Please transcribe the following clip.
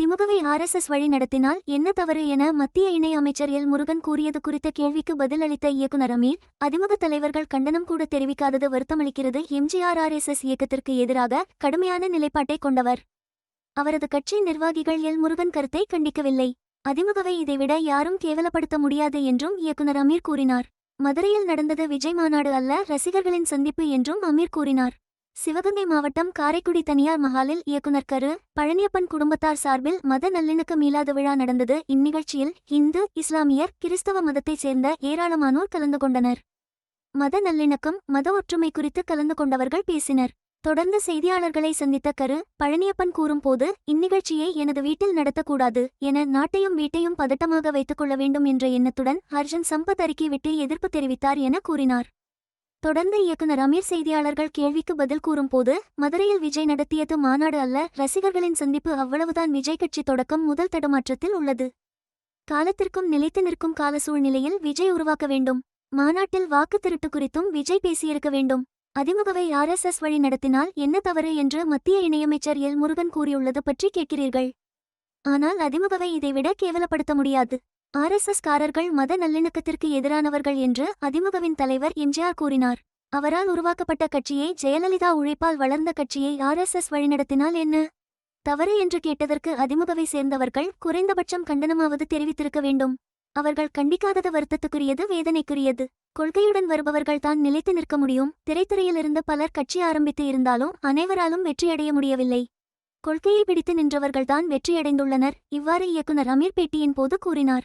திமுகவை ஆர்எஸ்எஸ் வழி நடத்தினால் என்ன தவறு என மத்திய இணை அமைச்சர் எல். முருகன் கூறியது குறித்த கேள்விக்கு பதிலளித்த இயக்குனர் அமீர் அதிமுக தலைவர்கள் கண்டனம் கூட தெரிவிக்காதது வருத்தமளிக்கிறது எம்ஜிஆர் ஆர்எஸ்எஸ் இயக்கத்திற்கு எதிராக கடுமையான நிலைப்பாட்டை கொண்டவர். அவரது கட்சி நிர்வாகிகள் எல். முருகன் கருத்தை கண்டிக்கவில்லை. அதிமுகவை இதைவிட யாரும் கேவலப்படுத்த முடியாது என்றும் இயக்குனர் அமீர் கூறினார். மதுரையில் நடந்தது விஜய் மாநாடு அல்ல ரசிகர்களின் சந்திப்பு என்றும் அமீர் கூறினார். சிவகங்கை மாவட்டம் காரைக்குடி தனியார் மஹாலில் இயக்குனர் கரு பழனியப்பன் குடும்பத்தார் சார்பில் மத நல்லிணக்க மீளாத விழா நடந்தது. இந்நிகழ்ச்சியில் இந்து இஸ்லாமியர் கிறிஸ்தவ மதத்தைச் சேர்ந்த ஏராளமானோர் கலந்து கொண்டனர். மத நல்லிணக்கம் மத ஒற்றுமை குறித்து கலந்து கொண்டவர்கள் பேசினர். தொடர்ந்து செய்தியாளர்களை சந்தித்த கரு பழனியப்பன் கூறும்போது இந்நிகழ்ச்சியை எனது வீட்டில் நடத்தக்கூடாது என நாட்டையும் வீட்டையும் பதட்டமாக வைத்துக் கொள்ள வேண்டும் என்ற எண்ணத்துடன் ஹர்ஷன் சம்பத் அறிக்கை விட்டு எதிர்ப்பு தெரிவித்தார் என கூறினார். தொடர்ந்து இயக்குனர் அமீர் செய்தியாளர்கள் கேள்விக்கு பதில் கூறும்போது மதுரையில் விஜய் நடத்தியது மாநாடு அல்ல ரசிகர்களின் சந்திப்பு அவ்வளவுதான். விஜய் கட்சி தொடக்கம் முதல் தடுமாற்றத்தில் உள்ளது. காலத்திற்கும் நிலைத்து நிற்கும் கால சூழ்நிலையில் விஜய் உருவாக்க வேண்டும். மாநாட்டில் வாக்கு திருட்டு குறித்தும் விஜய் பேசியிருக்க வேண்டும். அதிமுகவை ஆர்எஸ்எஸ் வழி நடத்தினால் என்ன தவறு என்று மத்திய இணையமைச்சர் எல் முருகன் கூறியுள்ளது பற்றி கேட்கிறீர்கள். ஆனால் அதிமுகவை இதைவிட கேவலப்படுத்த முடியாது. ஆர்எஸ்எஸ்காரர்கள் மத நல்லிணக்கத்திற்கு எதிரானவர்கள் என்று அதிமுகவின் தலைவர் எம்ஜிஆர் கூறினார். அவரால் உருவாக்கப்பட்ட கட்சியை ஜெயலலிதா உழைப்பால் வளர்ந்த கட்சியை ஆர்எஸ்எஸ் வழிநடத்தினால் என்ன? தவறு என்று கேட்டதற்கு அதிமுகவை சேர்ந்தவர்கள் குறைந்தபட்சம் கண்டனமாவது தெரிவித்திருக்க வேண்டும். அவர்கள் கண்டிக்காதது வருத்தத்துக்குரியது வேதனைக்குரியது. கொள்கையுடன் வருபவர்கள் தான் நிலைத்து நிற்க முடியும். திரைத்துறையிலிருந்து பலர் கட்சி ஆரம்பித்து இருந்தாலும் அனைவராலும் வெற்றியடைய முடியவில்லை. கொள்கையை பிடித்து நின்றவர்கள்தான் வெற்றியடைந்துள்ளனர் இவ்வாறு இயக்குனர் அமீர் பேட்டியின் போது கூறினார்.